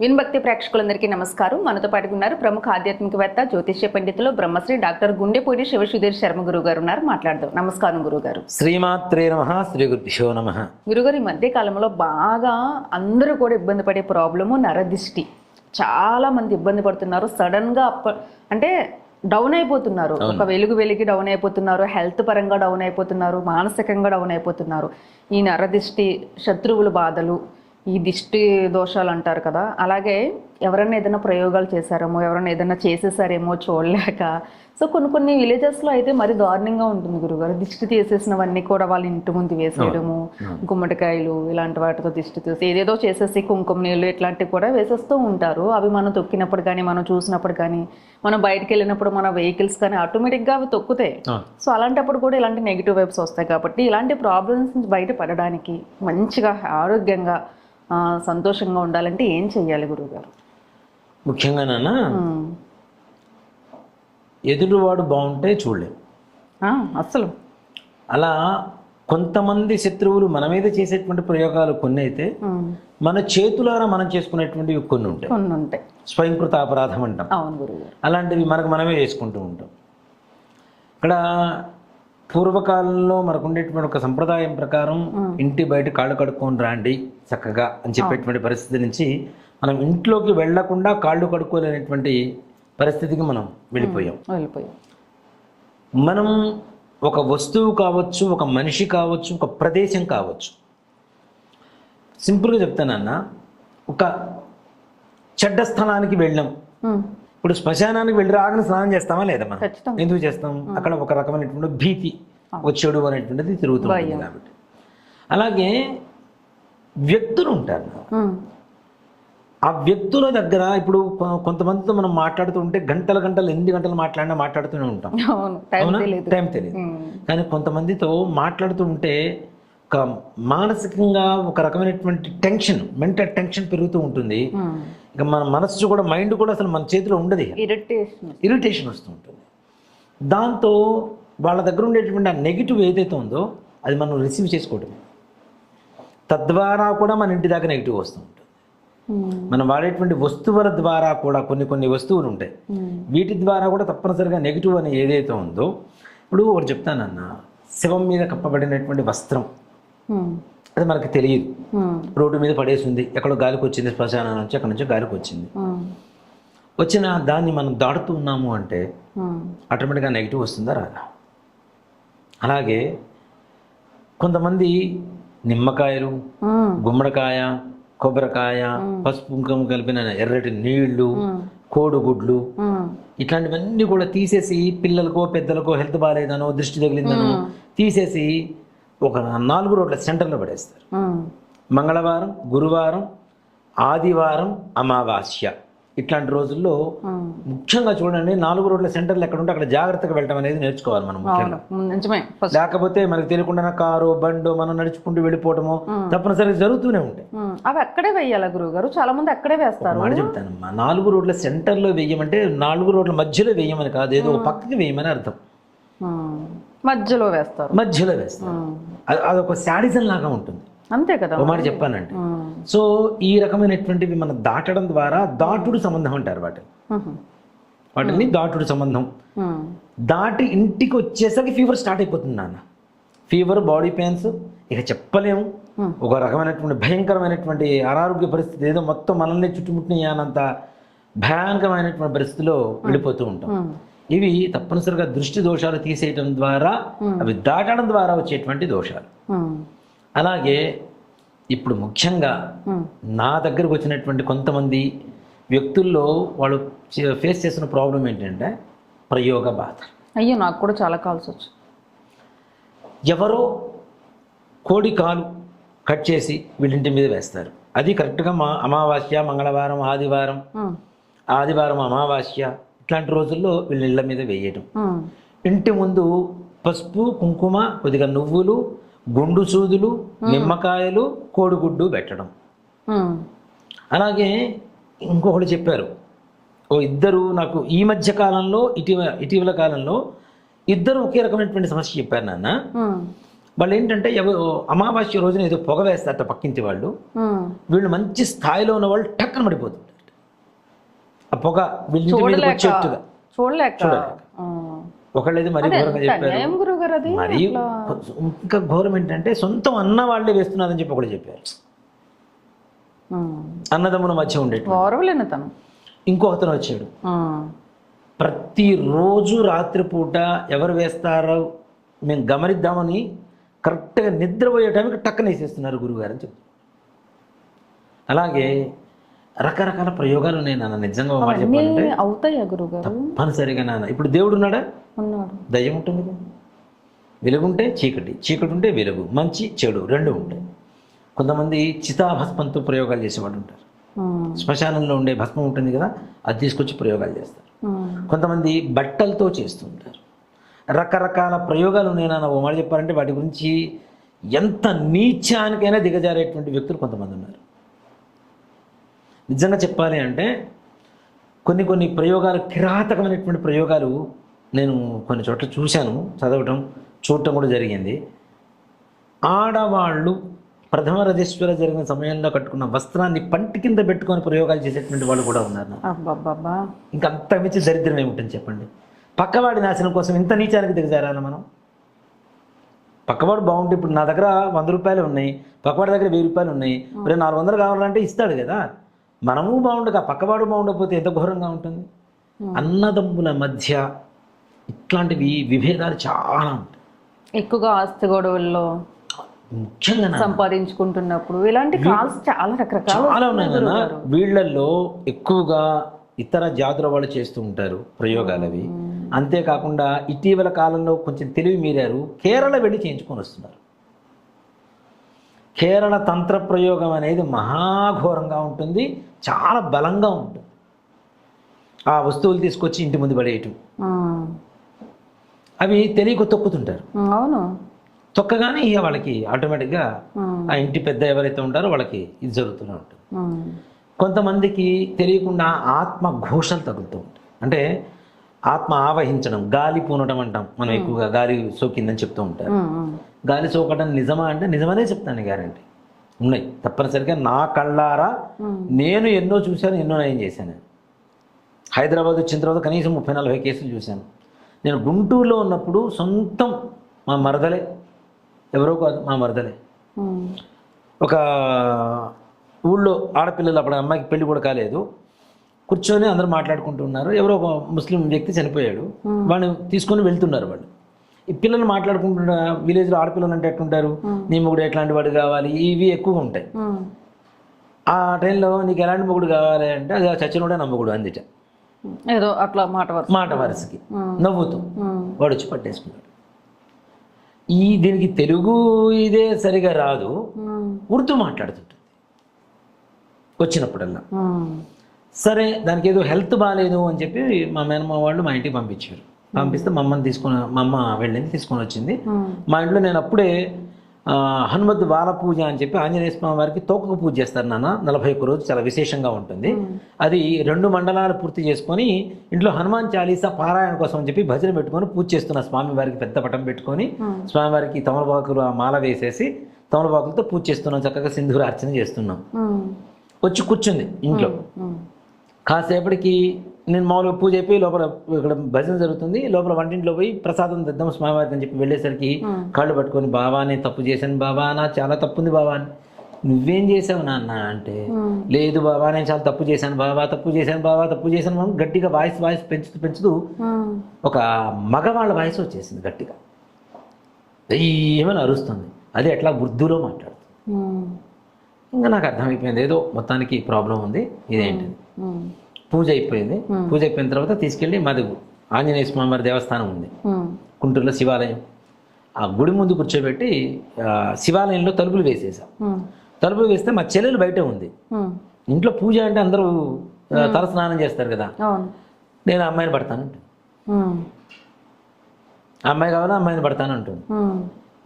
విన్భక్తి ప్రేక్షకులందరికీ నమస్కారం. మనతో పాటు ఉన్నారు ప్రముఖ ఆధ్యాత్మికవేత్త జ్యోతిష్య పండితులు బ్రహ్మశ్రీ డాక్టర్ గుండెపూడి శివసుధీర్ శర్మ గురువు గారు ఉన్నారు. మాట్లాడదాం. నమస్కారం గురుగారు. శ్రీమాత్రే నమ శ్రీ గురుభ్యో నమ. గురుగారు ఈ మధ్య కాలంలో బాగా అందరూ కూడా ఇబ్బంది పడే ప్రాబ్లము నరదిష్టి. చాలా మంది ఇబ్బంది పడుతున్నారు. సడన్గా అంటే డౌన్ అయిపోతున్నారు. ఒక వెలుగు వెలిగి డౌన్ అయిపోతున్నారు. హెల్త్ పరంగా డౌన్ అయిపోతున్నారు. మానసికంగా డౌన్ అయిపోతున్నారు. ఈ నరదిష్టి శత్రువుల బాధలు ఈ దిష్టి దోషాలు అంటారు కదా. అలాగే ఎవరైనా ఏదైనా ప్రయోగాలు చేశారేమో ఎవరైనా ఏదైనా చేసేసారేమో చూడలేక. సో కొన్ని కొన్ని విలేజెస్లో అయితే మరి దారుణంగా ఉంటుంది గురుగారు. దిష్టి తీసేసినవన్నీ కూడా వాళ్ళ ఇంటి ముందు వేసేయడము గుమ్మడికాయలు ఇలాంటి వాటితో దిష్టి తీసి ఏదేదో చేసేసి కుంకుమ నీళ్ళు ఇట్లాంటివి కూడా వేసేస్తూ ఉంటారు. అవి మనం తొక్కినప్పుడు కానీ మనం చూసినప్పుడు కానీ మనం బయటకు వెళ్ళినప్పుడు మన వెహికల్స్ కానీ ఆటోమేటిక్గా అవి తొక్కుతాయి. సో అలాంటప్పుడు కూడా ఇలాంటి నెగిటివ్ వైబ్స్ వస్తాయి కాబట్టి ఇలాంటి ప్రాబ్లమ్స్ నుంచి బయటపడడానికి మంచిగా ఆరోగ్యంగా సంతోషంగా ఉండాలంటే ఏం చెయ్యాలి గురువుగారు? ముఖ్యంగా నాన్న. ఎదురువాడు బాగుంటే చూడలేం. ఆ, అస్సలు. అలా కొంతమంది శత్రువులు మన మీద చేసేటువంటి ప్రయోగాలు కొన్ని అయితే. మన చేతులారా మనం చేసుకునేటువంటివి కొన్ని ఉంటాయి. కొన్ని ఉంటాయి. స్వయంకృత అపరాధం అంటాం. అలాంటివి మనకు మనమే చేసుకుంటూ ఉంటాం. ఇక్కడ పూర్వకాలంలో మనకు ఉండేటువంటి ఒక సంప్రదాయం ప్రకారం ఇంటి బయట కాళ్ళు కడుక్కొని రాండి చక్కగా అని చెప్పేటువంటి పరిస్థితి నుంచి మనం ఇంట్లోకి వెళ్ళకుండా కాళ్ళు కడుక్కోలేనటువంటి పరిస్థితికి మనం వెళ్ళిపోయాం. వెళ్ళిపోయాం. మనం ఒక వస్తువు కావచ్చు ఒక మనిషి కావచ్చు ఒక ప్రదేశం కావచ్చు. సింపుల్గా చెప్తానన్న ఒక చెడ్డ స్థలానికి వెళ్ళాం. ఇప్పుడు శ్మశానానికి వెళ్ళి రాగానే స్నానం చేస్తామా లేదా మనం? ఎందుకు చేస్తాం? అక్కడ ఒక రకమైనటువంటి భీతి ఒక చెడు అనేటువంటిది తిరుగుతుంది కాబట్టి. అలాగే వ్యక్తులు ఉంటారు. ఆ వ్యక్తుల దగ్గర ఇప్పుడు కొంతమందితో మనం మాట్లాడుతూ ఉంటే గంటల గంటలు ఎన్ని గంటలు మాట్లాడినా మాట్లాడుతూనే ఉంటాం. అవును. టైం తెలియదు. కానీ కొంతమందితో మాట్లాడుతూ ఉంటే ఒక మానసికంగా ఒక రకమైనటువంటి టెన్షన్ మెంటల్ టెన్షన్ పెరుగుతూ ఉంటుంది. ఇక మన మనసు కూడా మైండ్ కూడా అసలు మన చేతిలో ఉండదు. ఇరిటేషన్ ఇరిటేషన్ వస్తూ ఉంటుంది దాంతో వాళ్ళ దగ్గర ఉండేటువంటి ఆ నెగిటివ్ ఏదైతే ఉందో అది మనం రిసీవ్ చేసుకోవటం తద్వారా కూడా మన ఇంటి దాకా నెగిటివ్ వస్తూ ఉంటుంది ఉమ్. మనం వాడేటువంటి వస్తువుల ద్వారా కూడా కొన్ని కొన్ని వస్తువులు ఉంటాయి ఉమ్. వీటి ద్వారా కూడా తప్పనిసరిగా నెగిటివ్ అని ఏదైతే ఉందో ఇప్పుడు ఒకటి చెప్తానన్న శవం మీద కప్పబడినటువంటి వస్త్రం ఉమ్. అది మనకు తెలియదు. రోడ్డు మీద పడేసింది ఎక్కడో గాలికి వచ్చింది శ్మశానం నుంచి అక్కడ నుంచి గాలికి వచ్చింది. వచ్చిన దాన్ని మనం దాటుతూ ఉన్నాము అంటే. ఆటోమేటిక్గా నెగిటివ్ వస్తుందా రాదా అలాగే కొంతమంది నిమ్మకాయలు. గుమ్మడికాయ కొబ్బరికాయ పసుపు కుంకుమ కలిపిన ఎర్రటి నీళ్ళు కోడిగుడ్లు. ఇట్లాంటివన్నీ కూడా తీసేసి పిల్లలకో పెద్దలకో హెల్త్ బాగాలేదనో దృష్టి తగిలిందనో తీసేసి ఒక నాలుగు రోడ్ల సెంటర్లో పడేస్తారు. మంగళవారం గురువారం ఆదివారం అమావాస్య ఇట్లాంటి రోజుల్లో. ముఖ్యంగా చూడండి నాలుగు రోడ్ల సెంటర్లు ఎక్కడ ఉంటే అక్కడ జాగ్రత్తగా వెళ్ళటం అనేది నేర్చుకోవాలి మనం ముఖ్యంగా. లేకపోతే మనకు తెలియకుండా కారు బండు మనం నడుచుకుంటూ వెళ్ళిపోవటము తప్పనిసరిగా జరుగుతూనే ఉంటాయి. అవి అక్కడే వెయ్యాలా గురువు గారు. చాలా మంది అక్కడే వేస్తారు. మాట చెప్తానమ్మా. నాలుగు రోడ్ల సెంటర్లో వేయమంటే నాలుగు రోడ్ల మధ్యలో వేయమని కాదు. ఏదో ఒక పక్కకి వేయమని అర్థం. మధ్యలో వేస్తారు మధ్యలో వేస్తాం ఉమ్. అది అదొక శాడిజం లాగా ఉంటుంది అంతే కదా ఒక మాట చెప్పానంటే ఉమ్. సో ఈ రకమైనటువంటివి మనం దాటడం ద్వారా దాటుడు సంబంధం అంటారు వాటిని. వాటిని దాటుడు సంబంధం. దాటి ఇంటికి వచ్చేసరికి ఫీవర్ స్టార్ట్ అయిపోతుంది నాన్న ఫీవర్ బాడీ పెయిన్స్ ఇక చెప్పలేము. ఒక రకమైనటువంటి భయంకరమైనటువంటి అనారోగ్య పరిస్థితి ఏదో మొత్తం మనల్ని చుట్టుముట్టిన అనంత భయానకమైనటువంటి పరిస్థితిలో వెళ్ళిపోతూ ఉంటాం. ఇవి తప్పనిసరిగా దృష్టి దోషాలు తీసేయటం ద్వారా అవి దాటడం ద్వారా వచ్చేటువంటి దోషాలు ఉమ్. అలాగే ఇప్పుడు ముఖ్యంగా ఉమ్. నా దగ్గరకు వచ్చినటువంటి కొంతమంది వ్యక్తుల్లో వాళ్ళు ఫేస్ చేస్తున్న ప్రాబ్లం ఏంటంటే ప్రయోగ బాధ అయ్యో నాకు కూడా చాలా కాల్స్ వచ్చు ఎవరో కోడి కాలు కట్ చేసి వీళ్ళింటి మీద వేస్తారు అది కరెక్ట్గా మా అమావాస్య మంగళవారం ఆదివారం. ఆదివారం అమావాస్య ఇట్లాంటి రోజుల్లో వీళ్ళ ఇళ్ళ మీద ఉమ్. ఇంటి ముందు పసుపు కుంకుమ కొద్దిగా నువ్వులు గుండు సూదులు నిమ్మకాయలు కోడిగుడ్డు పెట్టడం. అలాగే ఇంకొకటి చెప్పారు ఓ ఇద్దరు నాకు ఈ మధ్య కాలంలో ఇటీవల ఇటీవల కాలంలో ఇద్దరు ఒకే రకమైనటువంటి సమస్య చెప్పారు నాన్న. వాళ్ళు ఏంటంటే ఎవరు అమావాస్య రోజున ఏదో పొగ వేస్తారట పక్కింటి వాళ్ళు. వీళ్ళు మంచి స్థాయిలో ఉన్న వాళ్ళు టక్కన పడిపోతుంటారు ఆ పొగ వచ్చేట్టుగా. చూడలేక. మరీ ఘోరంగా చెప్పారు. మరి ఇంకా ఘోరం ఏంటంటే సొంతం అన్న వాళ్ళే వేస్తున్నారని చెప్పి ఒకటి చెప్పారు. అన్నదమ్ముల మధ్య ఓర్వలేను తను ఇంకో అతను వచ్చాడు. ప్రతిరోజు రాత్రిపూట ఎవరు వేస్తారో మేము గమనిద్దామని కరెక్ట్గా నిద్రపోయే టైంకి టక్కన వేసేస్తున్నారు గురుగారు అని చెప్పి అలాగే రకరకాల ప్రయోగాలు ఉన్నాయి నాన్న నిజంగా మాట చెప్పాలంటే. అవుతాయా గురుగారు? తప్పనిసరిగా నాన్న. ఇప్పుడు దేవుడు ఉన్నాడా? ఉన్నాడు. దయ్యం ఉంటుంది కదా. వెలుగుంటే చీకటి చీకటి ఉంటే వెలుగు మంచి చెడు రెండు ఉంటాయి. కొంతమంది చితాభస్మంతో ప్రయోగాలు చేసేవాళ్ళు ఉంటారు. శ్మశానంలో ఉండే భస్మం ఉంటుంది కదా అది తీసుకొచ్చి ప్రయోగాలు చేస్తారు. కొంతమంది బట్టలతో చేస్తుంటారు రకరకాల ప్రయోగాలు ఉన్నాయి నాన్న ఓ మాట చెప్పాలంటే వాటి గురించి ఎంత నీచానికైనా దిగజారేటువంటి వ్యక్తులు కొంతమంది ఉన్నారు. నిజంగా చెప్పాలి అంటే కొన్ని కొన్ని ప్రయోగాలు కిరాతకమైనటువంటి ప్రయోగాలు నేను కొన్ని చోట్ల చూశాను చదవటం చూడటం కూడా జరిగింది. ఆడవాళ్ళు ప్రథమ రజేశ్వర జరిగిన సమయంలో కట్టుకున్న వస్త్రాన్ని పంటి కింద పెట్టుకొని ప్రయోగాలు చేసేటువంటి వాళ్ళు కూడా ఉన్నారు. ఇంకా అంత మించి దరిద్రం ఏముంటుంది చెప్పండి. పక్కవాడి నాశనం కోసం ఇంత నీచానికి దిగజారాలి మనం? పక్కవాడు బాగుంటే ఇప్పుడు నా దగ్గర వంద రూపాయలు ఉన్నాయి పక్కవాడి దగ్గర వెయ్యి రూపాయలు ఉన్నాయి మరి నాలుగు వందలు కావాలంటే ఇస్తాడు కదా. మనము బాగుండగా పక్కవాడు బాగుండకపోతే ఎంత ఘోరంగా ఉంటుంది? అన్నదమ్ముల మధ్య ఇట్లాంటివి విభేదాలు చాలా ఉంటాయి. ఎక్కువగా ఆస్తి గొడవల్లో ముఖ్యంగా సంపాదించుకుంటున్నప్పుడు ఇలాంటి కాల్స్ చాలా రకరకాలు చాలా ఉన్నాయి నాన్న. వీళ్ళల్లో ఎక్కువగా ఇతర జాతుల వాళ్ళు చేస్తూ ఉంటారు ప్రయోగాలు అవి అంతేకాకుండా ఇటీవల కాలంలో కొంచెం తెలివి మీరారు. కేరళ వెళ్ళి చేయించుకొని వస్తున్నారు. కేరళ తంత్ర ప్రయోగం అనేది మహాఘోరంగా ఉంటుంది చాలా బలంగా ఉంటుంది ఆ వస్తువులు తీసుకొచ్చి ఇంటి ముందు పడేయటం. అవి తెలియక తొక్కుతుంటారు అవును తొక్కగానే ఇక వాళ్ళకి ఆటోమేటిక్గా. ఆ ఇంటి పెద్ద ఎవరైతే ఉంటారో వాళ్ళకి ఇది జరుగుతూనే ఉంటుంది. కొంతమందికి తెలియకుండా ఆత్మ ఘోషలు తగులుతూ ఉంటాయి అంటే ఆత్మ ఆవహించడం గాలి పూనటం అంటాం మనం ఎక్కువగా గాలి సోకిందని చెప్తూ ఉంటారు. గాలి సోకడం నిజమా అంటే నిజమనే చెప్తాను గ్యారంటీ ఉన్నాయి. తప్పనిసరిగా నా కళ్ళారా నేను ఎన్నో చూశాను ఎన్నో నయం చేశాను. హైదరాబాద్ వచ్చిన తర్వాత కనీసం ముప్పై నలభై కేసులు చూశాను. నేను గుంటూరులో ఉన్నప్పుడు సొంతం మా మరదలే. ఎవరో కాదు మా మరదలే. ఒక ఊళ్ళో ఆడపిల్లలు అప్పుడు అమ్మాయికి పెళ్ళి కూడా కాలేదు. కూర్చొని అందరూ మాట్లాడుకుంటూ ఉన్నారు ఎవరో ఒక ముస్లిం వ్యక్తి చనిపోయాడు. వాడిని తీసుకొని వెళ్తున్నారు వాళ్ళు ఈ పిల్లలు మాట్లాడుకుంటున్న విలేజ్లో ఆడపిల్లలు అంటే ఎట్లుంటారు? నీ మొగుడు ఎట్లాంటి వాడు కావాలి? ఇవి ఎక్కువగా ఉంటాయి. ఆ టైంలో నీకు ఎలాంటి మొగుడు కావాలి అంటే అది ఆ చచ్చినోడే నా మొగుడు అందిట. ఏదో అట్లా మాట వరుస మాట వరుసకి. నవ్వుతూ. వాడు వచ్చి పట్టేసుకున్నాడు. ఈ దీనికి తెలుగు ఇదే సరిగా రాదు. ఉర్దూ మాట్లాడుతుంటుంది. వచ్చినప్పుడల్లా. సరే దానికి ఏదో హెల్త్ బాగాలేదు అని చెప్పి మా మేనమ్మ వాళ్ళు మా ఇంటికి పంపించారు. పంపిస్తే మా అమ్మని తీసుకొని మా అమ్మ వెళ్ళింది తీసుకొని వచ్చింది. మా ఇంట్లో నేను అప్పుడే హనుమద్ బాల పూజ అని చెప్పి ఆంజనేయ స్వామి వారికి తోకకు పూజ చేస్తారు నాన్న. నలభై ఒక్క రోజు చాలా విశేషంగా ఉంటుంది. అది రెండు మండలాలు పూర్తి చేసుకొని ఇంట్లో హనుమాన్ చాలీసా పారాయణ కోసం అని చెప్పి భజన పెట్టుకొని పూజ చేస్తున్న స్వామి వారికి పెద్ద పటం పెట్టుకొని స్వామివారికి తమలపాకులు ఆ మాల వేసేసి తమలపాకులతో పూజ చేస్తున్నాం. చక్కగా సింధూర అర్చన చేస్తున్నాం. వచ్చి కూర్చుంది ఇంట్లో. కాసేపటికి నేను మామూలుగా పూజ అయిపోయి లోపల ఇక్కడ భజన జరుగుతుంది. లోపల వంటింట్లో పోయి ప్రసాదం తెద్దాం స్వామివారికి అని చెప్పి వెళ్ళేసరికి కాళ్ళు పట్టుకొని బావా నేను తప్పు చేశాను బావా నా చాలా తప్పు ఉంది బావా అని. నువ్వేం చేసావు నాన్న? అంటే. లేదు బావా నేను చాలా తప్పు చేశాను బావా తప్పు చేశాను బావా తప్పు చేశాను అని గట్టిగా వాయిస్ వాయిస్ పెంచుతూ పెంచుతూ. ఒక మగవాళ్ళ వాయిస్ వచ్చేసింది గట్టిగా. ఏమని అరుస్తుంది. అది ఎట్లా ఉర్దూలో మాట్లాడుతుంది. ఇంకా నాకు అర్థమైపోయింది. ఏదో మొత్తానికి ప్రాబ్లం ఉంది. ఇదేంటి. పూజ అయిపోయింది. పూజ అయిపోయిన తర్వాత తీసుకెళ్ళి మాది ఆంజనేయ స్వామి వారి దేవస్థానం ఉంది. గుంటూరులో శివాలయం. ఆ గుడి ముందు కూర్చోబెట్టి శివాలయంలో తలుపులు వేసేసాం. తలుపులు వేస్తే మా చెల్లెలు బయట ఉంది. ఇంట్లో పూజ అంటే అందరూ తల స్నానం చేస్తారు కదా. నేను అమ్మాయిని పడతాను అమ్మాయి కావాలా? అమ్మాయిని పడతాను అంటుంది.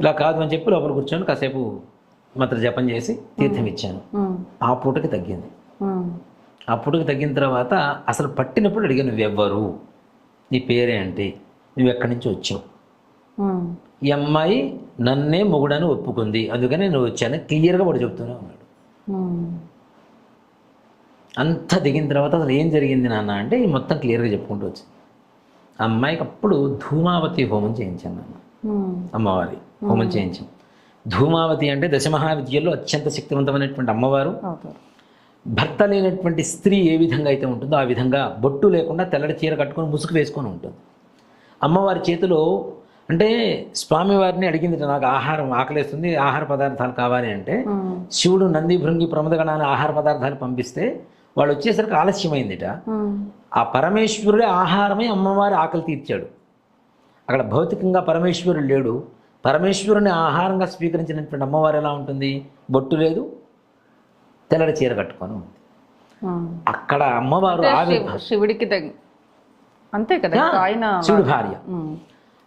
ఇలా కాదు అని చెప్పి లోపల కూర్చొని కాసేపు మంత్ర జపం చేసి తీర్థం ఇచ్చాను. ఆ పూటకి తగ్గింది. ఆ పూటకి తగ్గిన తర్వాత అసలు పట్టినప్పుడు అడిగాను నువ్వెవ్వరు? నీ పేరే ఏంటి నువ్వు ఎక్కడి నుంచి వచ్చావు. ఈ అమ్మాయి నన్నే మొగుడని ఒప్పుకుంది. అందుకని నేను వచ్చాను. క్లియర్గా వాడు చెప్తూనే ఉన్నాడు. అంత దిగిన తర్వాత అసలు ఏం జరిగింది నాన్న అంటే ఈ మొత్తం క్లియర్గా చెప్పుకుంటూ వచ్చింది ఆ అమ్మాయికి అప్పుడు ధూమావతి హోమం చేయించాను నాన్న. అమ్మవారి హోమం చేయించాం ధూమావతి అంటే దశమహావిద్యల్లో అత్యంత శక్తివంతమైనటువంటి అమ్మవారు. భర్త లేనటువంటి స్త్రీ ఏ విధంగా అయితే ఉంటుందో ఆ విధంగా బొట్టు లేకుండా తెల్లటి చీర కట్టుకొని ముసుగు వేసుకొని ఉంటుంది. అమ్మవారి చేతిలో అంటే స్వామివారిని అడిగింది నాకు ఆహారం ఆకలేస్తుంది ఆహార పదార్థాలు కావాలి అంటే. శివుడు నంది భృంగి ప్రమదగణాన్ని ఆహార పదార్థాలు పంపిస్తే వాళ్ళు వచ్చేసరికి ఆలస్యమైందిట. ఆ పరమేశ్వరుడే ఆహారమే అమ్మవారి ఆకలి తీర్చాడు. అక్కడ భౌతికంగా పరమేశ్వరుడు లేడు. పరమేశ్వరుని ఆహారంగా స్వీకరించినటువంటి అమ్మవారు ఎలా ఉంటుంది? బొట్టు లేదు తెల్లడి చీర కట్టుకొని ఉంది. అక్కడ అమ్మవారు శివుడికి అంతే కదా ఆయన శివుడి భార్య.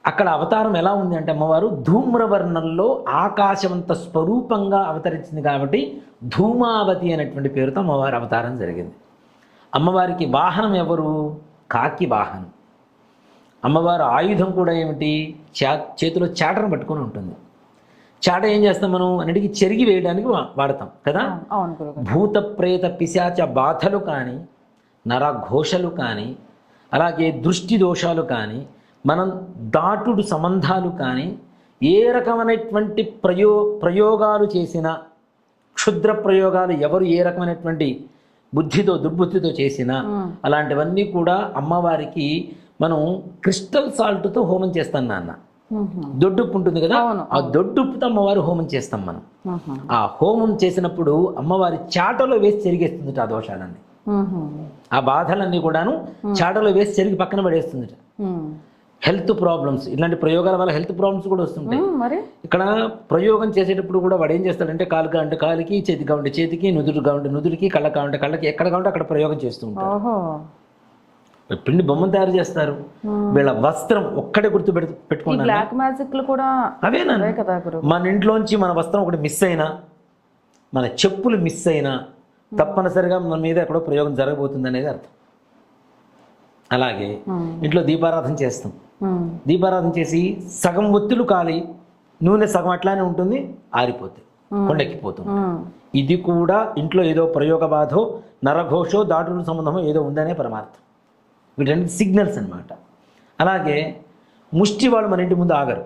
అక్కడ అవతారం ఎలా ఉంది అంటే అమ్మవారు ధూమ్రవర్ణంలో ఆకాశవంత స్వరూపంగా అవతరించింది కాబట్టి ధూమావతి అనేటువంటి పేరుతో అమ్మవారి అవతారం జరిగింది. అమ్మవారికి వాహనం ఎవరు? కాకి వాహనం. అమ్మవారి ఆయుధం కూడా ఏమిటి? చా చేతిలో చాటను పట్టుకొని ఉంటుంది. చాట ఏం చేస్తాం మనం? అన్నిటికీ చెరిగి వేయడానికి వాడతాం కదా? భూత ప్రేత పిశాచ బాధలు కానీ నరఘోషలు కానీ అలాగే దృష్టి దోషాలు కానీ మనం దాటుడు సంబంధాలు కానీ ఏ రకమైనటువంటి ప్రయో ప్రయోగాలు చేసినా క్షుద్ర ప్రయోగాలు ఎవరు ఏ రకమైనటువంటి బుద్ధితో దుర్బుద్ధితో చేసినా. అలాంటివన్నీ కూడా అమ్మవారికి మనం క్రిస్టల్ సాల్ట్తో హోమం చేస్తాం నాన్న. దొడ్డుప్పు ఉంటుంది కదా? ఆ దొడ్డుప్పుతో అమ్మవారి హోమం చేస్తాం మనం. ఆ హోమం చేసినప్పుడు అమ్మవారి చాటలో వేసి చెరిగేస్తుంది ఆ దోషాలన్నీ. ఆ బాధలన్నీ కూడాను చాటలో వేసి చెరిగి పక్కన పడేస్తుంది. హెల్త్ ప్రాబ్లమ్స్ ఇలాంటి ప్రయోగాల వల్ల హెల్త్ ప్రాబ్లమ్స్ కూడా వస్తుంటాయి. ఇక్కడ ప్రయోగం చేసేటప్పుడు కూడా వాడు ఏం చేస్తాడంటే కాలు కావంటే కాలికి చేతి కావంటే చేతికి నుదురు కావంటే నుదురికి కళ్ళ కావంటే కళ్ళకి ఎక్కడ కావంటే అక్కడ ప్రయోగం చేస్తూ ఉంటారు ఓహో. పిండి బొమ్మను తయారు చేస్తారు. వీళ్ళ వస్త్రం ఒక్కడే గుర్తు పెడు పెట్టుకున్నాను బ్లాక్ కూడా అవేనా మన ఇంట్లోంచి మన వస్త్రం ఒకటి మిస్ అయినా మన చెప్పులు మిస్ అయినా తప్పనిసరిగా మన మీద ఎక్కడో ప్రయోగం జరగబోతుంది అనేది అర్థం. అలాగే. ఇంట్లో దీపారాధన చేస్తాం. దీపారాధన చేసి సగం ఒత్తులు కాలి నూనె సగం అట్లానే ఉంటుంది ఆరిపోతుంది కొండెక్కిపోతుంది. ఇది కూడా ఇంట్లో ఏదో ప్రయోగ బాధో నరఘోషో దాటుల సంబంధమో ఏదో ఉందనే పరమార్థం. వీటన్ని సిగ్నల్స్ అన్నమాట. అలాగే ముష్టి వాళ్ళు మన ఇంటి ముందు ఆగరు.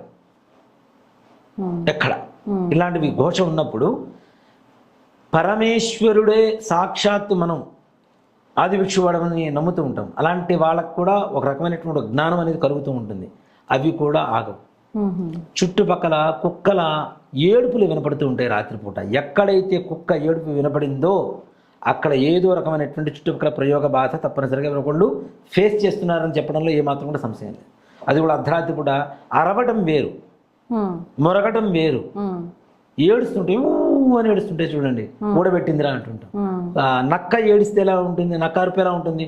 ఎక్కడ? ఇలాంటివి ఘోష ఉన్నప్పుడు పరమేశ్వరుడే సాక్షాత్తు మనం ఆదిభిక్షువాడమని నమ్ముతూ ఉంటాం. అలాంటి వాళ్ళకు కూడా ఒక రకమైనటువంటి జ్ఞానం అనేది కలుగుతూ ఉంటుంది. అవి కూడా ఆగవు. చుట్టుపక్కల కుక్కల ఏడుపులు వినపడుతూ ఉంటాయి రాత్రిపూట. ఎక్కడైతే కుక్క ఏడుపు వినపడిందో అక్కడ ఏదో రకమైనటువంటి చుట్టుపక్కల ప్రయోగ బాధ తప్పనిసరిగా ఒకళ్ళు ఫేస్ చేస్తున్నారని చెప్పడంలో ఏమాత్రం కూడా సంశయం లేదు. అది కూడా అర్ధరాత్రి పూట అరవటం వేరు. మొరగటం వేరు. ఏడుస్తుంటే అని ఏడుస్తుంటే చూడండి కూడబెట్టిందిరా అంటుంటాం. నక్క ఏడిస్తే ఎలా ఉంటుంది నక్క అరుపు ఎలా ఉంటుంది.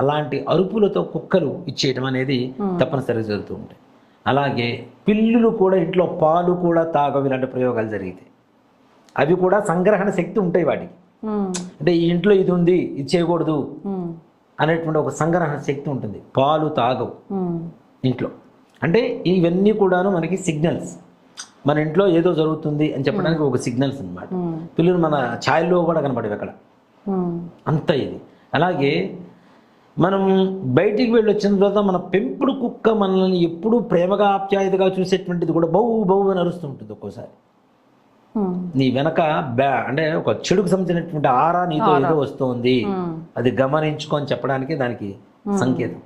అలాంటి అరుపులతో కుక్కలు ఇచ్చేయటం అనేది తప్పనిసరిగా జరుగుతూ ఉంటాయి. అలాగే పిల్లులు కూడా ఇంట్లో పాలు కూడా తాగవు ఇలాంటి ప్రయోగాలు జరిగితే. అవి కూడా సంగ్రహణ శక్తి ఉంటాయి వాటికి. అంటే ఈ ఇంట్లో ఇది ఉంది ఇది చేయకూడదు. అనేటువంటి ఒక సంగ్రహణ శక్తి ఉంటుంది పాలు తాగవు. ఇంట్లో అంటే ఇవన్నీ కూడాను మనకి సిగ్నల్స్ మన ఇంట్లో ఏదో జరుగుతుంది అని చెప్పడానికి ఒక సిగ్నల్స్ అన్నమాట ఉమ్. పిల్లలు మన ఛాయల్లో కూడా కనపడేవి అక్కడ. అంత ఇది అలాగే మనం బయటికి వెళ్ళి వచ్చిన తర్వాత మన పెంపుడు కుక్క మనల్ని ఎప్పుడూ ప్రేమగా ఆప్యాయతగా చూసేటువంటిది కూడా బౌ బౌ అని అరుస్తూ ఉంటుంది ఒక్కోసారి. నీ వెనక బ్యా అంటే ఒక చెడుకు సంబంధించినటువంటి ఆరా నీతో ఏదో వస్తుంది. ఉమ్. అది గమనించుకో అని చెప్పడానికి దానికి సంకేతం.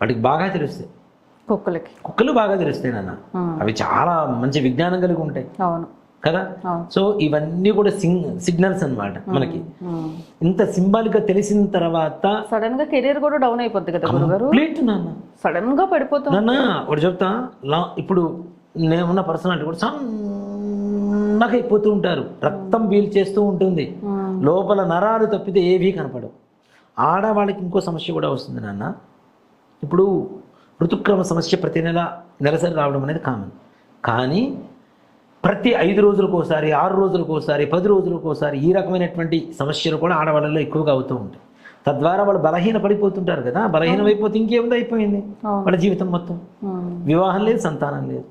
వాటికి బాగా తెలుస్తాయి. కుక్కలకి. కుక్కలు బాగా తెలుస్తాయి నాన్న. అవి చాలా మంచి విజ్ఞానం కలిగి ఉంటాయి. అవును. కదా? సో ఇవన్నీ కూడా సిగ్ సిగ్నల్స్ అన్నమాట మనకి. ఇంత సింబాలిక్గా తెలిసిన తర్వాత సడన్గా కెరీర్ కూడా డౌన్ అయిపోద్ది కదా గురుగారు? కంప్లీట్ నాన్న. సడన్గా పడిపోతాం. నాన్న ఒకటి చెప్తా. ఇప్పుడు నేనున్న పర్సనాలిటీ కూడా సన్నగా అయిపోతూ ఉంటారు. రక్తం పీల్చేస్తూ ఉంటుంది. లోపల నరాలు తప్పితే ఏవీ కనపడవు. ఆడవాళ్ళకి ఇంకో సమస్య కూడా వస్తుంది నాన్న. ఇప్పుడు ఋతుక్రమ సమస్య ప్రతి నెల నెలసరి రావడం అనేది కామన్ కానీ ప్రతి ఐదు రోజులకు ఒకసారి ఆరు రోజులకు ఒకసారి పది రోజులకు ఒకసారి ఈ రకమైనటువంటి సమస్యలు కూడా ఆడవాళ్ళలో ఎక్కువగా అవుతూ ఉంటాయి. తద్వారా వాళ్ళు బలహీన పడిపోతుంటారు కదా. బలహీనం అయిపోతే ఇంకేముంది? అయిపోయింది. వాళ్ళ జీవితం మొత్తం. వివాహం లేదు సంతానం లేదు.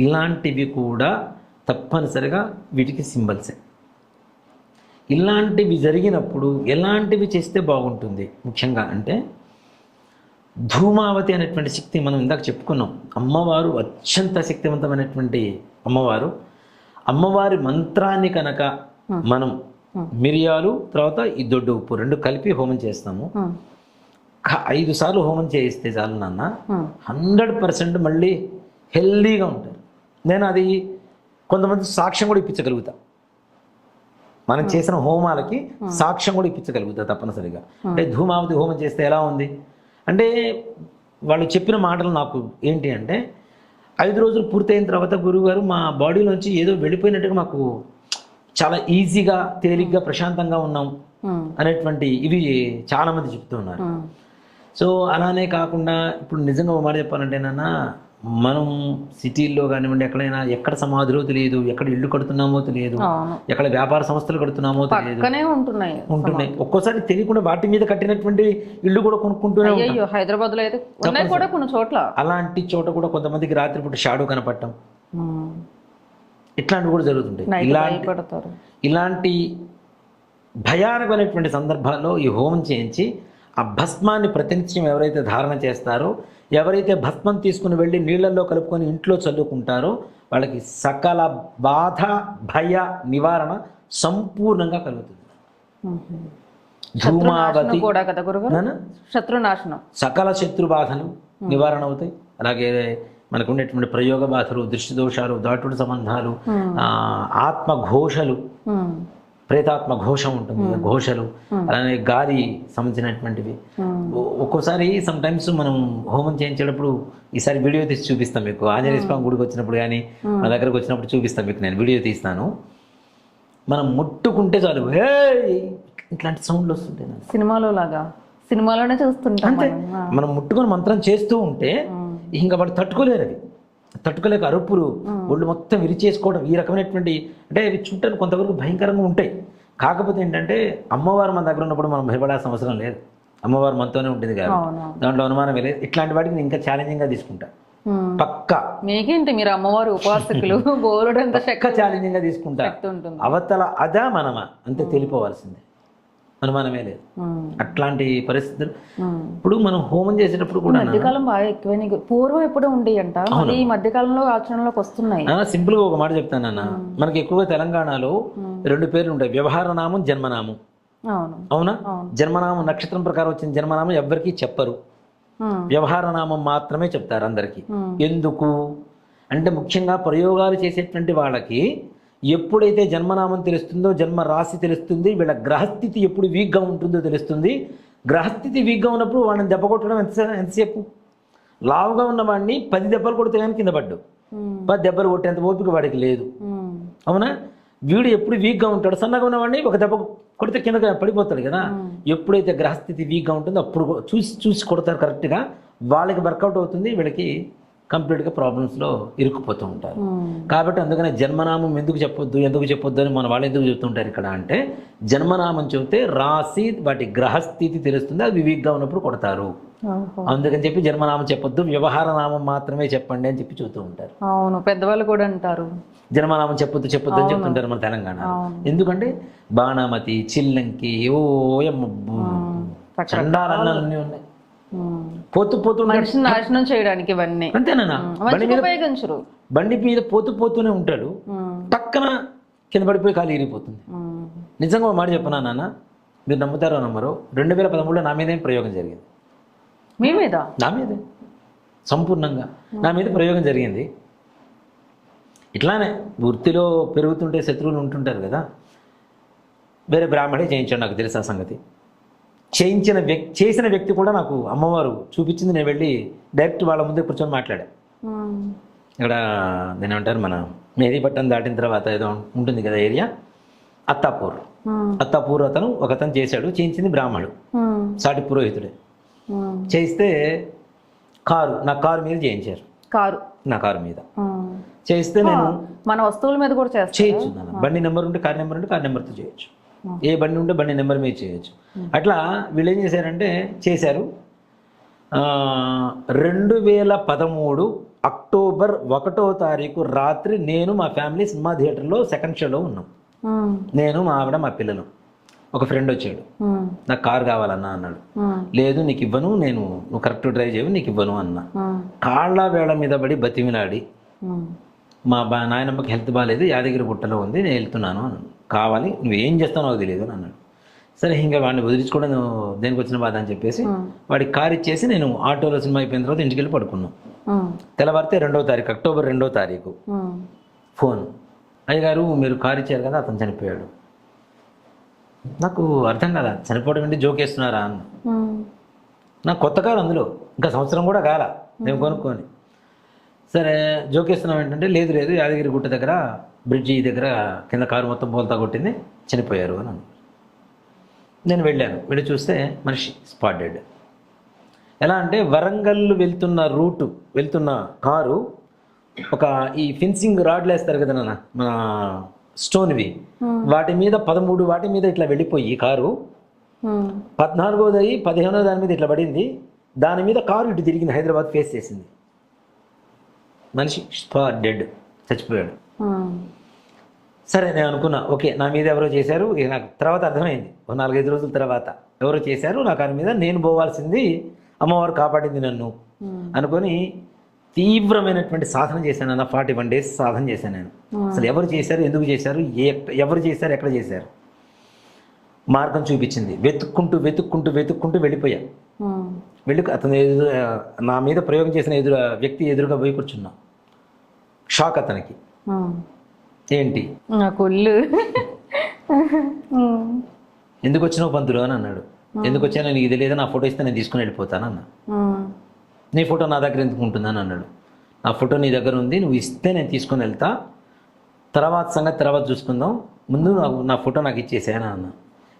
ఇలాంటివి కూడా తప్పనిసరిగా వీటికి సింబల్సే. ఇలాంటివి జరిగినప్పుడు ఎలాంటివి చేస్తే బాగుంటుంది? ముఖ్యంగా అంటే ధూమావతి అనేటువంటి శక్తి మనం ఇందాక చెప్పుకున్నాం. అమ్మవారు అత్యంత శక్తివంతమైనటువంటి అమ్మవారు. అమ్మవారి మంత్రాన్ని కనుక మనం మిరియాలు తర్వాత ఈ దొడ్డు ఉప్పు రెండు కలిపి హోమం చేస్తాము. ఐదు సార్లు హోమం చేయిస్తే చాలు నాన్న. హండ్రెడ్ పర్సెంట్ మళ్ళీ హెల్దీగా ఉంటారు. నేను అది కొంతమంది సాక్ష్యం కూడా ఇప్పించగలుగుతా. మనం చేసిన హోమాలకి సాక్ష్యం కూడా ఇప్పించగలుగుతా తప్పనిసరిగా. అంటే ధూమావతి హోమం చేస్తే ఎలా ఉంది? అంటే వాళ్ళు చెప్పిన మాటలు నాకు ఏంటి అంటే ఐదు రోజులు పూర్తయిన తర్వాత గురువుగారు మా బాడీలోంచి ఏదో వెళ్ళిపోయినట్టుగా మాకు చాలా ఈజీగా తేలిగ్గా ప్రశాంతంగా ఉన్నాం అనేటువంటి ఇవి చాలామంది చెప్తూ ఉన్నారు. ఉమ్. సో అలానే కాకుండా ఇప్పుడు నిజంగా ఒక మాట చెప్పాలంటే నాన్న మనం సిటీల్లో కానివ్వండి ఎక్కడైనా ఎక్కడ సమాధిలో తెలియదు ఎక్కడ ఇల్లు కడుతున్నామో తెలియదు ఎక్కడ వ్యాపార సంస్థలు కడుతున్నామో తెలియదు. ఉంటున్నాయి ఉంటున్నాయి. ఒక్కోసారి తెలియకుండా వాటి మీద కట్టినటువంటి ఇల్లు కూడా కొనుక్కుంటూనే హైదరాబాద్లో అయితే కూడా కొన్ని చోట్ల. అలాంటి చోట కూడా కొంతమందికి రాత్రిపూట షాడో కనపడటం. ఇట్లాంటివి కూడా జరుగుతుంటాయి. ఇలాంటి ఇలాంటి భయానకమైనటువంటి సందర్భాల్లో ఈ హోమం చేయించి ఆ భస్మాన్ని ప్రతినిత్యం ఎవరైతే ధారణ చేస్తారో ఎవరైతే భస్మం తీసుకుని వెళ్ళి నీళ్ళల్లో కలుపుకొని ఇంట్లో చల్లుకుంటారో వాళ్ళకి సకల బాధ భయ నివారణ సంపూర్ణంగా కలుగుతుంది. ధూమావతి శత్రునాశనం. సకల శత్రు బాధలు నివారణ అవుతాయి. అలాగే మనకు ఉండేటువంటి ప్రయోగ బాధలు దృష్టి దోషాలు దాటుడు సంబంధాలు ఆ, ఆత్మ ఘోషలు ఉమ్, ప్రేతాత్మ ఘోషం ఉంటుంది ఘోషలు. అలానే గాలి సంబంధించినటువంటివి. ఒక్కోసారి సమ్ టైమ్స్ మనం హోమం చేయించేటప్పుడు ఈసారి వీడియో తీసి చూపిస్తాం మీకు. ఆంజనేయ స్వామి గుడికి వచ్చినప్పుడు కానీ మా దగ్గరకు వచ్చినప్పుడు చూపిస్తాం మీకు నేను. వీడియో తీస్తాను. మనం ముట్టుకుంటే చాలు. హే ఇట్లాంటి సౌండ్లు వస్తుంటాయి. సినిమాలో లాగా. సినిమాలోనే చూస్తుంటాం అంతే. మనం. మనం ముట్టుకొని మంత్రం చేస్తూ ఉంటే ఇంకా వాడు తట్టుకోలేరు అవి తట్టుకోలేక అరుపులు ఒళ్ళు మొత్తం విరిచేసుకోవడం ఈ రకమైనటువంటి అంటే అవి చూడటానికి కొంతవరకు భయంకరంగా ఉంటాయి. కాకపోతే ఏంటంటే అమ్మవారు మన దగ్గర ఉన్నప్పుడు మనం భయపడాల్సిన అవసరం లేదు. అమ్మవారు మనతోనే ఉంటుంది కాబట్టి. దాంట్లో అనుమానం లేదు. ఇట్లాంటి వాటికి నేను ఇంకా ఛాలెంజింగ్గా తీసుకుంటా. పక్కా. మీకేంటి మీరు అమ్మవారు ఉపాసకులు? బోలుడంత ఛాలెంజింగ్గా తీసుకుంటా. అవతల అదా మనమా అంతే తెలిపోవాల్సిందే. అనుమానమే లేదు. అట్లాంటి పరిస్థితులు. ఇప్పుడు మనం హోమం చేసేటప్పుడు కూడా మధ్యకాలం బాగా ఎక్కువైనాయి. గు- పూర్వం ఎప్పుడూ ఉండేవి అంట ఈ మధ్యకాలంలో ఆచరణలోకి వస్తున్నాయి. ఆ, సింపుల్గా ఒక మాట చెప్తానన్న మనకి ఎక్కువగా తెలంగాణలో రెండు పేర్లు ఉంటాయి. వ్యవహార నామం జన్మనామం. అవును. జన్మనామం నక్షత్రం ప్రకారం వచ్చిన జన్మనామం ఎవ్వరికీ చెప్పరు. వ్యవహార నామం మాత్రమే చెప్తారు అందరికీ. ఎందుకు? అంటే ముఖ్యంగా ప్రయోగాలు చేసేటువంటి వాళ్ళకి ఎప్పుడైతే జన్మనామం తెలుస్తుందో జన్మ రాశి తెలుస్తుంది వీళ్ళ గ్రహస్థితి ఎప్పుడు వీక్గా ఉంటుందో తెలుస్తుంది. గ్రహస్థితి వీక్గా ఉన్నప్పుడు వాళ్ళని దెబ్బ కొట్టడం ఎంత ఎంతసేపు లావుగా ఉన్నవాడిని పది దెబ్బలు కొడితే కానీ కింద పడ్డు. పది దెబ్బలు కొట్టేంత ఓపిక వాడికి లేదు. అవునా? వీడు ఎప్పుడు వీక్గా ఉంటాడు. సన్నగా ఉన్నవాడిని ఒక దెబ్బ కొడితే కింద పడిపోతాడు కదా. ఎప్పుడైతే గ్రహస్థితి వీక్గా ఉంటుందో అప్పుడు చూసి చూసి కొడతారు కరెక్ట్గా వాళ్ళకి వర్కౌట్ అవుతుంది వీళ్ళకి కంప్లీట్గా ప్రాబ్లమ్స్లో ఇరుక్కుపోతూ ఉంటారు. కాబట్టి అందుకనే జన్మనామం ఎందుకు చెప్పొద్దు ఎందుకు చెప్పొద్దు అని మన వాళ్ళు ఎందుకు చెప్తుంటారు ఇక్కడ అంటే జన్మనామం చెబితే రాశి వాటి గ్రహస్థితి తెలుస్తుంది అది వీక్గా ఉన్నప్పుడు కొడతారు. అందుకని చెప్పి జన్మనామం చెప్పొద్దు వ్యవహార నామం మాత్రమే చెప్పండి అని చెప్పి చెబుతూ ఉంటారు. అవును పెద్దవాళ్ళు కూడా అంటారు. జన్మనామం చెప్పొద్దు చెప్పొద్దు అని చెప్తుంటారు మన తెలంగాణ. ఎందుకంటే బాణామతి చిల్లంకి ఓ చండాలన్నీ ఉన్నాయి. పోతూ పోతూ. మనిషిని నాశనం చేయడానికి ఇవన్నీ. అంతేనా? ఉపయోగించరు. బండి మీద పోతూ పోతూనే ఉంటాడు. పక్కన కింద పడిపోయి కాలు ఇరిగిపోతుంది. నిజంగా మాట చెప్పనా నాన్న? మీరు నమ్ముతారో నమ్మరో? రెండు వేల పదమూడులో నా మీదేం ప్రయోగం జరిగింది? మీ మీద? నా మీదే. సంపూర్ణంగా. నా మీద ప్రయోగం జరిగింది. ఇట్లానే వృత్తిలో పెరుగుతుంటే శత్రువులు ఉంటుంటారు కదా. వేరే బ్రాహ్మడే చేయించాడు నాకు తెలుసు ఆ సంగతి. చేయించిన వ్యక్తి చేసిన వ్యక్తి కూడా నాకు అమ్మవారు చూపించింది. నేను వెళ్ళి డైరెక్ట్ వాళ్ళ ముందే కూర్చొని మాట్లాడా. ఉమ్, ఇక్కడ ఏమంటారు మన మేదీపట్నం దాటిన తర్వాత ఏదో ఉంటుంది కదా ఏరియా? అత్తాపూర్. ఉమ్, అత్తాపూర్ అతను ఒక అతను చేశాడు చేయించింది బ్రాహ్మడు. ఉమ్, సాటి పురోహితుడే. ఉమ్. చేయిస్తే కారు నా కారు మీద చేయించారు. కారు. నా కారు మీద. ఉమ్. చేయిస్తే నేను మన వస్తువుల మీద కూడా చేయొచ్చు బండి నెంబర్ ఉంటే కార్ నెంబర్ ఉంటే కార్ నెంబర్తో చేయొచ్చు. ఏ బండి ఉంటే బండి నెంబర్ మీద చేయొచ్చు. అట్లా వీళ్ళు ఏం చేశారంటే చేశారు. రెండు వేల పదమూడు అక్టోబర్ ఒకటో తారీఖు రాత్రి నేను మా ఫ్యామిలీ సినిమా థియేటర్లో సెకండ్ షోలో ఉన్నాం. నేను మా ఆవిడ మా పిల్లలు. ఒక ఫ్రెండ్ వచ్చాడు. నాకు కార్ కావాలన్నా అన్నాడు. లేదు నీకు ఇవ్వను నేను నువ్వు కరెక్ట్ డ్రైవ్ చేయవు నీకు ఇవ్వను అన్నా. కాళ్ళ వేళ మీద పడి బతిమిలాడి మా బా నాయనమ్మకి హెల్త్ బాగాలేదు యాదగిరి గుట్టలో ఉంది నేను వెళ్తున్నాను అన్నాను కావాలి నువ్వు ఏం చేస్తావు నాకు తెలియదు అని అన్నాడు. సరే ఇంకా వాడిని వదిలించుకోవడం దేనికి వచ్చిన బాధ అని చెప్పేసి వాడికి కార్ ఇచ్చేసి నేను ఆటోలో సినిమా అయిపోయిన తర్వాత ఇంటికి వెళ్ళి పడుకున్నాం. తెల్లవారితే రెండో తారీఖు అక్టోబర్ రెండో తారీఖు. ఫోన్. అయ్యగారు మీరు కార్ ఇచ్చారు కదా అతను చనిపోయాడు. నాకు అర్థం కదా చనిపోవడం ఏంటి జోక్ వేస్తున్నారా అన్న. నాకు కొత్త కారు అందులో ఇంకా సంవత్సరం కూడా కాల నేను కొనుక్కొని. సరే జోకేస్తున్నాం ఏంటంటే లేదు లేదు యాదగిరి గుట్ట దగ్గర బ్రిడ్జి దగ్గర కింద కారు మొత్తం బోల్తా కొట్టింది చనిపోయారు అని అన్నారు. నేను వెళ్ళాను. వెళ్ళి చూస్తే మనిషి స్పాట్ డెడ్ ఎలా అంటే వరంగల్ వెళ్తున్న రూటు వెళ్తున్న కారు ఒక ఈ ఫెన్సింగ్ రాడ్లు వేస్తారు కదా నాన్న మన స్టోన్వి వాటి మీద పదమూడు వాటి మీద ఇట్లా వెళ్ళిపోయి కారు. పద్నాలుగోది పదిహేనో దాని మీద ఇట్లా పడింది. దాని మీద కారు ఇటు తిరిగింది హైదరాబాద్ ఫేస్ చేసింది. మనిషి స్పాట్ డెడ్ చచ్చిపోయాడు సరే నేను అనుకున్నా. ఓకే నా మీద ఎవరో చేశారు? ఇక నాకు తర్వాత అర్థమైంది. ఒక నాలుగైదు రోజుల తర్వాత ఎవరో చేశారు? నా కారు మీద నేను పోవాల్సింది అమ్మవారు కాపాడింది నన్ను అనుకొని తీవ్రమైనటువంటి సాధన చేశాను అన్న ఫార్టీ వన్ డేస్ సాధన చేశాను నేను. అసలు ఎవరు చేశారు? ఎందుకు చేశారు? ఏ ఎవరు చేశారు? ఎక్కడ చేశారు? మార్గం చూపించింది. వెతుక్కుంటూ వెతుక్కుంటూ వెతుక్కుంటూ వెళ్ళిపోయా. వెళ్ళి అతను ఎదురు నా మీద ప్రయోగం చేసిన ఎదురు వ్యక్తి ఎదురుగా పోయి కూర్చున్నా. షాక్ అతనికి. ఏంటి? నాకు ఒళ్ళు. ఉమ్, ఎందుకు వచ్చినావు పంతులు అని అన్నాడు. ఎందుకు వచ్చానో నీకు తెలియదు నా ఫోటో ఇస్తే నేను తీసుకుని వెళ్ళిపోతాను అన్న. నీ ఫోటో నా దగ్గర ఎందుకు ఉంటుందని అన్నాడు. నా ఫోటో నీ దగ్గర ఉంది నువ్వు ఇస్తే నేను తీసుకొని వెళ్తా. తర్వాత సంగతి తర్వాత చూసుకుందాం. ముందు నా ఫోటో నాకు ఇచ్చేసాను అన్న.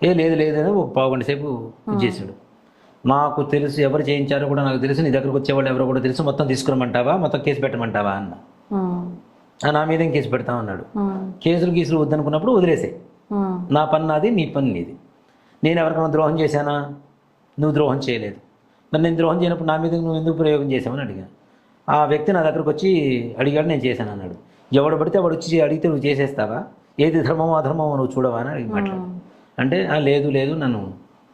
ఏ లేదు లేదు అని ఒక పావు గంట సేపు ఇచ్చేసాడు. నాకు తెలుసు ఎవరు చేయించారో కూడా నాకు తెలుసు. నీ దగ్గరకు వచ్చేవాళ్ళు ఎవరో కూడా తెలుసు. మొత్తం తీసుకురమ్మంటావా? మొత్తం కేసు పెట్టమంటావా? అన్న. ఉమ్, "ఆ, నా మీద కేసు పెడతా అన్నాడు. ఉమ్, కేసులు గీసులు వద్దనుకున్నప్పుడు వదిలేసాయి నా పని నాది నీ పని నీది. నేను ఎవరికైనా ద్రోహం చేశానా? నువ్వు ద్రోహం చేయలేదు. మరి నేను ద్రోహం చేయనప్పుడు నా మీద నువ్వు ఎందుకు ప్రయోగం చేసావని అడిగాను ఆ వ్యక్తి నా దగ్గరకు వచ్చి అడిగాడు నేను చేశాను అన్నాడు. ఎవడు పడితే వాడు వచ్చి అడిగితే నువ్వు చేసేస్తావా? ఏది ధర్మమో అధర్మమో నువ్వు చూడవా అని అడిగి మాట్లాడు. అంటే "ఆ, లేదు లేదు నన్ను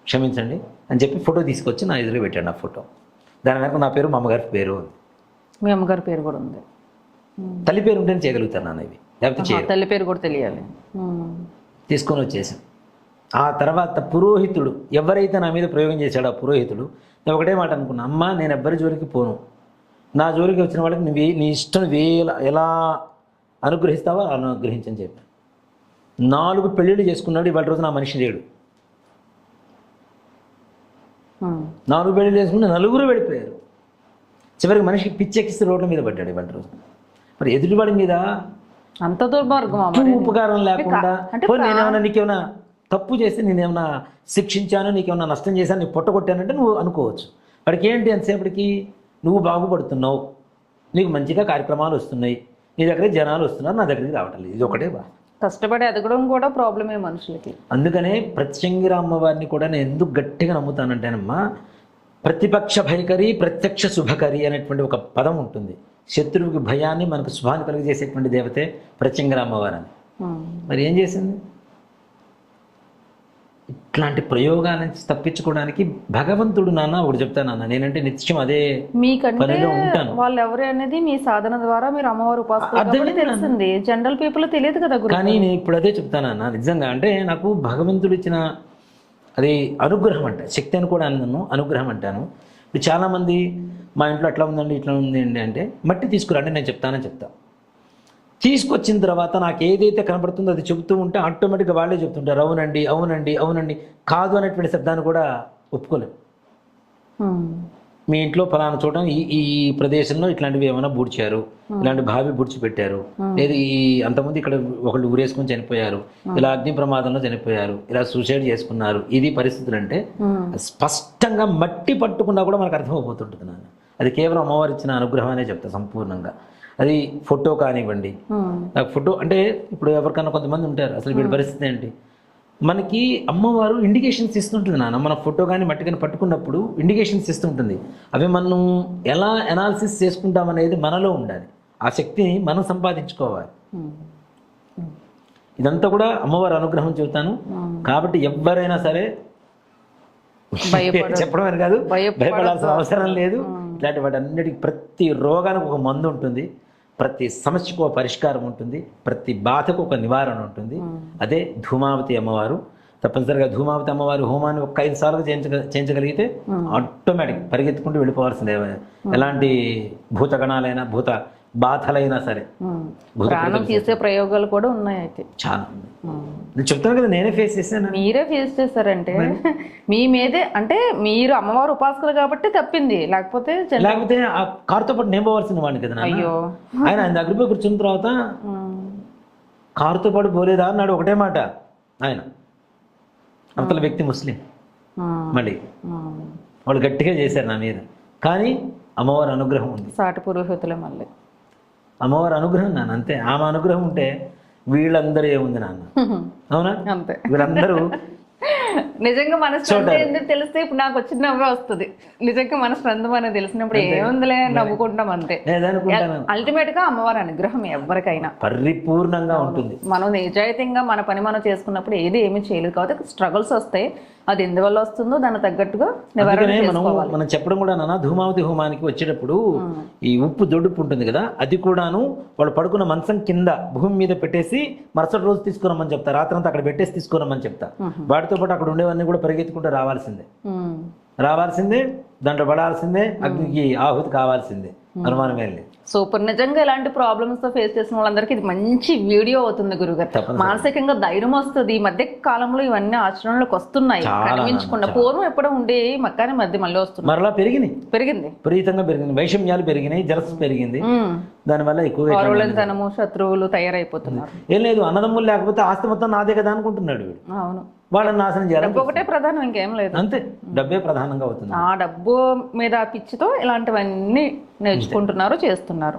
క్షమించండి అని చెప్పి ఫోటో తీసుకొచ్చి నా ఎదురు పెట్టాడు నా ఫోటో. దాని వెనక నా పేరు మా అమ్మగారి పేరు ఉంది. మీ అమ్మగారి పేరు కూడా ఉంది. తల్లి పేరు ఉంటేనే చేయగలుగుతాను నాన్న ఇవి లేకపోతే తల్లి పేరు కూడా తెలియాలి. తీసుకొని వచ్చేసాం. ఆ తర్వాత పురోహితుడు ఎవరైతే నా మీద ప్రయోగం చేశాడో ఆ పురోహితుడు నేను ఒకటే మాట అనుకున్నా అమ్మ నేను ఎవ్వరి జోలికి పోను. నా జోలికి వచ్చిన వాళ్ళకి నువ్వు నీ ఇష్టం వేల ఎలా అనుగ్రహిస్తావో అలా అనుగ్రహించని చెప్పాను నాలుగు పెళ్ళిళ్ళు చేసుకున్నాడు ఇవాళ రోజు నా మనిషి లేడు. నాలుగు పెళ్ళిళ్ళు చేసుకుంటే నలుగురు వెళ్ళిపోయారు. చివరికి మనిషికి పిచ్చెక్కిస్తే రోడ్ల మీద పడ్డాడు ఇవాళ రోజు మరి ఎదుటివాడి మీద అంత దుర్మార్గం ఉపకారం లేకుండా నేనేమన్నా నీకేమైనా తప్పు చేస్తే నేనేమన్నా శిక్షించాను నీకేమన్నా నష్టం చేశాను నీకు పొట్టగొట్టానంటే నువ్వు అనుకోవచ్చు. వాడికి ఏంటి ఎంతసేపటికి? నువ్వు బాగుపడుతున్నావు. నీకు మంచిగా కార్యక్రమాలు వస్తున్నాయి. నీ దగ్గర జనాలు వస్తున్నారు నా దగ్గరికి రావటం లేదు ఇది ఒకటే బా. కష్టపడి ఎదగడం కూడా ప్రాబ్లమే మనుషులకి. అందుకనే ప్రత్యంగిర అమ్మవారిని కూడా నేను ఎందుకు గట్టిగా నమ్ముతానంటేనమ్మా ప్రతిపక్ష భయకరి ప్రత్యక్ష శుభకరి అనేటువంటి ఒక పదం ఉంటుంది. శత్రువుకి భయాన్ని మనకు శుభాన్ని కలిగజేసేటువంటి దేవతే ప్రత్యంగిర అమ్మవారు అని ఉమ్, మరి ఏం చేసింది? ఇట్లాంటి ప్రయోగాల నుంచి తప్పించుకోవడానికి భగవంతుడు నాన్న ఒకటి చెప్తాను నాన్న. నేనంటే నిత్యం అదే పనిలో ఉంటాను. వాళ్ళు ఎవరు అనేది మీ సాధన ద్వారా మీరు అమ్మవారు తెలిసింది. జనరల్ పీపుల్ తెలియదు కదా కానీ నేను ఇప్పుడు అదే చెప్తానన్న నిజంగా అంటే నాకు భగవంతుడు ఇచ్చిన అది అనుగ్రహం అంట. శక్తి అని కూడా అన్నాను అనుగ్రహం అంటాను. ఇప్పుడు చాలామంది మా ఇంట్లో అట్లా ఉందండి ఇట్లా ఉందండి అంటే మట్టి తీసుకురండి నేను చెప్తానని చెప్తా. తీసుకొచ్చిన తర్వాత నాకు ఏదైతే కనబడుతుందో అది చెబుతూ ఉంటే ఆటోమేటిక్గా వాళ్ళే చెప్తుంటారు అవునండి అవునండి అవునండి. కాదు అనేటువంటి శబ్దాన్ని కూడా ఒప్పుకోలేము మీ ఇంట్లో ఫలానా చోట ఈ ఈ ప్రదేశంలో ఇట్లాంటివి ఏమైనా బూడ్చారు? ఇలాంటి బావి బూడ్చి పెట్టారు లేదు ఈ అంతమంది ఇక్కడ ఒకళ్ళు ఊరేసుకొని చనిపోయారు. ఇలా అగ్ని ప్రమాదంలో చనిపోయారు. ఇలా సూసైడ్ చేసుకున్నారు. ఇది పరిస్థితులు అంటే స్పష్టంగా మట్టి పట్టుకున్నా కూడా మనకు అర్థమైపోతుంటుంది నాన్న. అది కేవలం అమ్మవారు ఇచ్చిన అనుగ్రహం అనే చెప్తా సంపూర్ణంగా. అది ఫోటో కానివ్వండి. నాకు ఫోటో అంటే ఇప్పుడు ఎవరికన్నా కొంతమంది ఉంటారు. అసలు వీడి పరిస్థితి ఏంటి? మనకి అమ్మవారు ఇండికేషన్స్ ఇస్తుంటుంది నాన్న. మన ఫోటో కానీ మట్టి కానీ పట్టుకున్నప్పుడు ఇండికేషన్స్ ఇస్తుంటుంది. అవి మనం ఎలా ఎనాలిసిస్ చేసుకుంటాం అనేది మనలో ఉండాలి. ఆ శక్తిని మనం సంపాదించుకోవాలి. ఇదంతా కూడా అమ్మవారి అనుగ్రహం చెబుతాను. కాబట్టి ఎవరైనా సరే చెప్పడం అని కాదు. భయపడాల్సిన అవసరం లేదు. ఇట్లాంటి వాటి అన్నిటికీ ప్రతి రోగానికి ఒక మందు ఉంటుంది. ప్రతి సమస్యకు ఒక పరిష్కారం ఉంటుంది ప్రతి బాధకు ఒక నివారణ ఉంటుంది. అదే ధూమావతి అమ్మవారు. తప్పనిసరిగా ధూమావతి అమ్మవారి హోమాన్ని ఒక ఐదు సార్లు చేయించగ చేయించగలిగితే ఆటోమేటిక్ పరిగెత్తుకుంటూ వెళ్ళిపోవాల్సిందే. ఎలాంటి భూతగణాలైనా భూత బాధలైనా సరే. ప్రాణం తీసే ప్రయోగాలు కూడా ఉన్నాయి అయితే. చాలా. నేను చెప్తాను కదా నేనే ఫేస్ చేశాను? మీరే ఫేస్ చేస్తారంటే మీ మీదే అంటే మీరు అమ్మవారు ఉపాసకులు కాబట్టి తప్పింది. లేకపోతే లేకపోతే ఆ కారుతో పాటు నేను పోవాల్సిన వాడిని కదా. అయ్యో. ఆయన ఆయన దగ్గర పోయి కూర్చున్న తర్వాత. కారుతో పాటు పోలేదా అన్నాడు ఒకటే మాట ఆయన. అవతల వ్యక్తి ముస్లిం. మళ్ళీ. వాళ్ళు గట్టిగా చేశారు నా మీద. కానీ అమ్మవారి అనుగ్రహం ఉంది. సాటి పురోహితులే మళ్ళీ. అమ్మవారి అనుగ్రహం నాన్న అంతే. ఆమె అనుగ్రహం ఉంటే వీళ్ళందరూ ఏముంది నాన్న? అవునా? అంతే. వీళ్ళందరూ నిజంగా మన ఏందో తెలిస్తే ఇప్పుడు నాకు వచ్చిన నవ్వే వస్తుంది. నిజంగా మన స్ట్రెంత్ అనేది తెలిసినప్పుడు ఏముందిలే నవ్వుకుంటాం అంతే. అల్టిమేట్గా అమ్మవారి అనుగ్రహం ఎవరికైనా. పరిపూర్ణంగా ఉంటుంది. మనం నిజాయితీగా మన పని మనం చేసుకున్నప్పుడు ఏది ఏమీ చేయలేదు. కాబట్టి స్ట్రగుల్స్ వస్తాయి అది ఎందువల్ల వస్తుందో దానికి తగ్గట్టుగా నివారణ మనం మనం చెప్పడం కూడా నాన్న ధూమావతి హోమానికి వచ్చేటప్పుడు ఈ ఉప్పు దొడ్డుపు ఉంటుంది కదా అది కూడాను వాళ్ళు పడుకున్న మంచం కింద భూమి మీద పెట్టేసి మరుసటి రోజు తీసుకురమ్మని చెప్తా రాత్రంతా అక్కడ పెట్టేసి తీసుకురమ్మని చెప్తా. వాటితో పాటు అక్కడ ఉండేవన్నీ కూడా పరిగెత్తుకుంటూ రావాల్సిందే. రావాల్సిందే దాంట్లో పడాల్సిందే అగ్నికి ఆహుతి కావాల్సిందే అనుమానమే లేదు. సూపర్. నిజంగా ఇలాంటి ప్రాబ్లమ్స్తో ఫేస్ చేసిన వాళ్ళందరికీ ఇది మంచి వీడియో అవుతుంది గురుగారు. మానసికంగా ధైర్యం వస్తుంది. ఈ మధ్య కాలంలో ఇవన్నీ ఆచరణలోకి వస్తున్నాయి. కనిపించకుండా పూర్వం ఎప్పుడో ఉండే మక్కాని మధ్య మళ్ళీ వస్తున్నాయి. మరలా పెరిగినాయి. పెరిగింది. విపరీతంగా పెరిగింది. వైషమ్యాలు పెరిగినాయి. జలస్ పెరిగింది. దానివల్ల ఎక్కువగా శత్రువులు తయారైపోతున్నారు. ఏం లేదు అన్నదమ్ములు లేకపోతే ఆస్తి మొత్తం నాదే కదా అనుకుంటున్నాడు వీడు. అవును. వాళ్ళని నాశనం చేయాలి ఒకటే ప్రధానం ఇంకేం లేదు. అంతే డబ్బే ప్రధానంగా అవుతుంది. ఆ డబ్బు మీద పిచ్చితో ఇలాంటివన్నీ నేర్చుకుంటున్నారు చేస్తున్నారు.